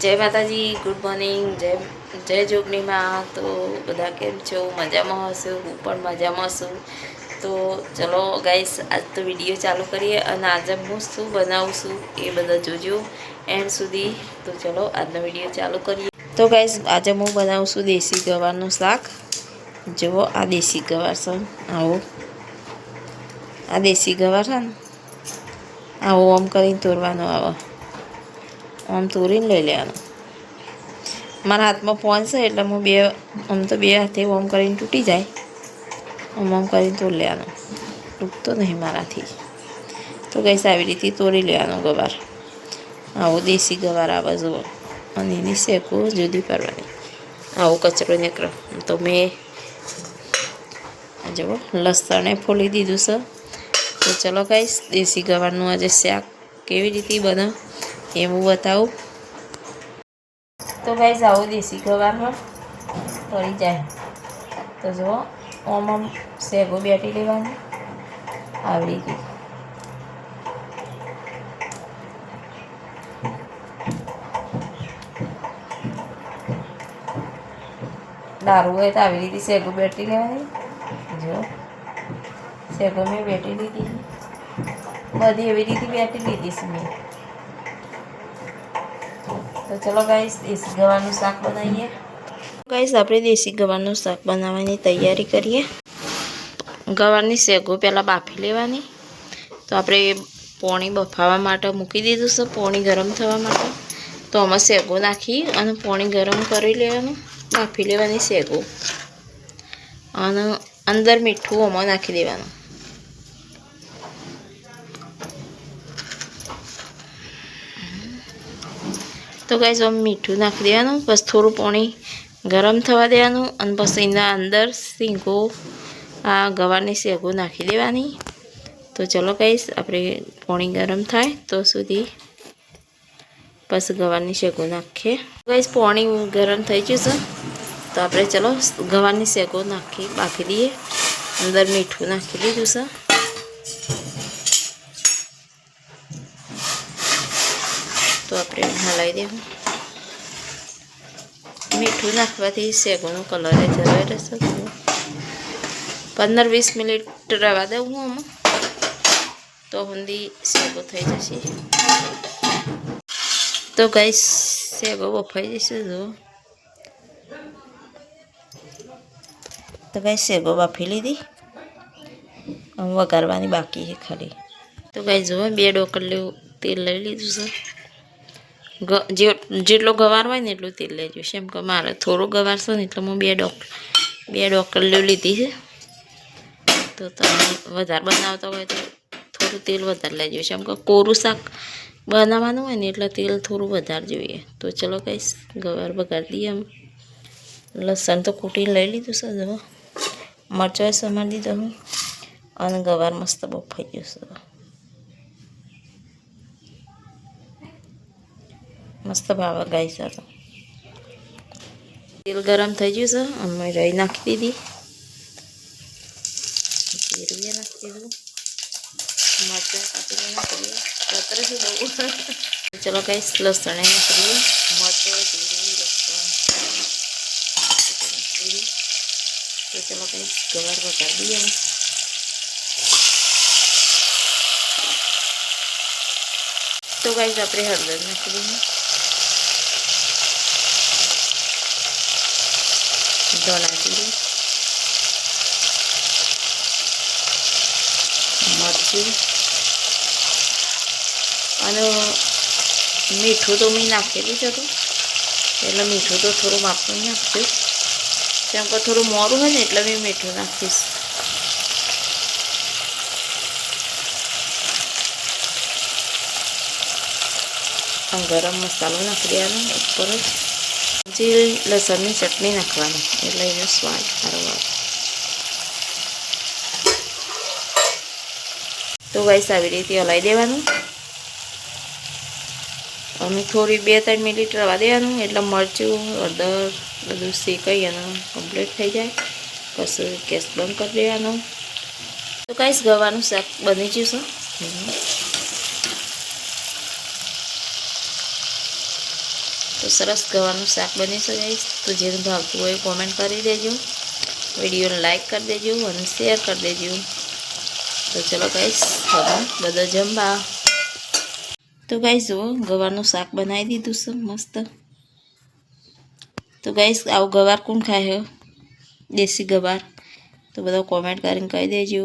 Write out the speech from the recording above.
જય માતાજી, good morning, જય જય જોગણીમાં. તો બધા કેમ છો? મજામાં હશો? હું પણ મજામાં છું. તો ચલો ગાઈસ આજ તો વીડિયો ચાલુ કરીએ અને આજે હું શું બનાવું છું એ બધા જોજો એન્ડ સુધી. તો ચલો આજનો વીડિયો ચાલુ કરીએ. તો ગાઈસ આજે હું બનાવું છું દેશી ગવારનું શાક. જુઓ આ દેશી ગવાર છે. આવો. આ દેશી ગવાર છે ને? આવો આમ કરીને તોડવાનો આવે. આમ તોરીને લઈ લેવાનું. મારા હાથમાં ફોન છે એટલે હું બે, આમ તો બે હાથે ઓમ કરીને તૂટી જાય. આમ આમ કરીને તોડી લેવાનું. તૂટતો નહીં મારાથી. તો કઈશ આવી રીતે તોડી લેવાનો ગવાર. આવો દેશી ગવાર આવા જુઓ. અને એની શેકો જુદી કરવાની. આવો કચરો નીકળો. તો મેં જુઓ લસણે ફોલી દીધું છે. તો ચલો ગાઈશ દેશી ગવારનું આજે શાક કેવી રીતે બને? હું બતાવું? તો ભાઈ આવું દેશી ગવારમાં તળી જાય. તો જુઓ ઓમ સેગો બેટી લેવાની. આવડી ગઈ. દારૂ હોય તો આવી રીતે શેગો બેટી લેવાની. જો શેગો મેં બેટી લીધી. બધી એવી રીતે બેટી લીધી છે મેં. તો ચલો ગાઈસ દેશી ગવાનું શાક બનાવીએ. ગાઈસ આપણે દેશી ગવાનું શાક બનાવવાની તૈયારી કરીએ. ગવારની શેગો પહેલાં બાફી લેવાની. તો આપણે પોણી બફાવા માટે મૂકી દીધું છે, પોણી ગરમ થવા માટે. તો આમાં શેગો નાખી અને પોણી ગરમ કરી લેવાનું. બાફી લેવાની શેગો. અને અંદર મીઠું આમાં નાખી દેવાનું. તો ગાઈસ આમ મીઠું નાખી દેવાનું, બસ થોડું પાણી ગરમ થવા દેવાનું અને પછી એના અંદર શીંગો, આ ગવારની શેગો નાખી દેવાની. તો ચલો ગાઈસ આપણે પાણી ગરમ થાય તો સુધી બસ ગવારની શેગો નાખીએ. ગાઈસ પાણી ગરમ થઈ જશે તો આપણે ચલો ગવારની શેગો નાખી, બાફી દઈએ. અંદર મીઠું નાખી દીધું છે. આપણે હલાવી દેવું. મીઠું નાખવાથી શેગોનો કલર જળવાઈ રહેશે પંદર વીસ મિનિટ રવા દઉં હું આમાં. તો હુંદી શેગો થઈ જશે. તો ગઈ શેગો બફાઈ જશે જો. તો ગઈ શેગો બાફી લીધી. વઘારવાની બાકી છે ખાલી. તો ગઈ જુઓ બે ડોકલિયું તેલ લઈ લીધું છે. જેટલો ગવાર હોય ને એટલું તેલ લેજો. એમ કે મારે થોડો ગવાર છે ને એટલે હું બે ડોક, બે ડોકલીઓ લીધી છે. તો તમે વધારે બનાવતા હોય તો થોડું તેલ વધારે લેજો. એમ કે કોરું શાક બનાવવાનું હોય ને એટલે તેલ થોડું વધારે જોઈએ. તો ચલો કંઈ ગવાર બગાડી દઈએ એમ. લસણ તો કૂટીને લઈ લીધું છે જો. મરચાં સમારી દીધો અને ગવાર મસ્ત બફાઈ ગયો છે. મસ્ત ભાવે ગાય સારું તેલ ગરમ થઈ ગયું છે. અમે રહી નાખી દીધી. જીરું નાખી દીધું. મરચાં કાપીને નાખીએ કતરે છે બહુ ચલો ગાઈસ, લસણ નાખીએ મરચું, જીરું, લસણ. તો ચલો ગાઈસ, ગવાર વગાડી દઈએ તો ગાઈસ, આપણે હળદર નાખી દઈએ. ધોળા જીરું મરચું અને મીઠું તો મેં નાખેલું જ હતું એટલે મીઠું તો થોડું માપનું નાખજો કેમ કે થોડું મોરું હોય ને એટલે મેં મીઠું નાખીશ ગરમ મસાલો નાખી દેવાનો ઉપર જ જે લસણની ચટણી નાખવાની એટલે એનો સ્વાદ સારો આવે તો ગાઈસ આવી રીતે હલાવી દેવાનું અમે થોડી બે ત્રણ મિનિટ રવા દેવાનું એટલે મરચું હળદર બધું શેકાઈ એનું કમ્પ્લીટ થઈ જાય પછી ગેસ બંધ કરી દેવાનો તો ગાઈસ ગવાનું શાક બની જશે સરસ ગવાનું શાક બની શકે તો જેને ભાવતું હોય કોમેન્ટ કરી દેજો. વિડીયોને લાઈક કરી દેજો અને શેર કરી દેજો. તો ચલો ગાઈશ હવે બધા જમવા. તો ગાઈસ જુઓ, ગવારનું શાક બનાવી દીધું છે, મસ્ત. તો ગાઈશ આવું ગવાર કોણ ખાય દેશી ગવાર. તો બધા કોમેન્ટ કરીને કહી દેજો.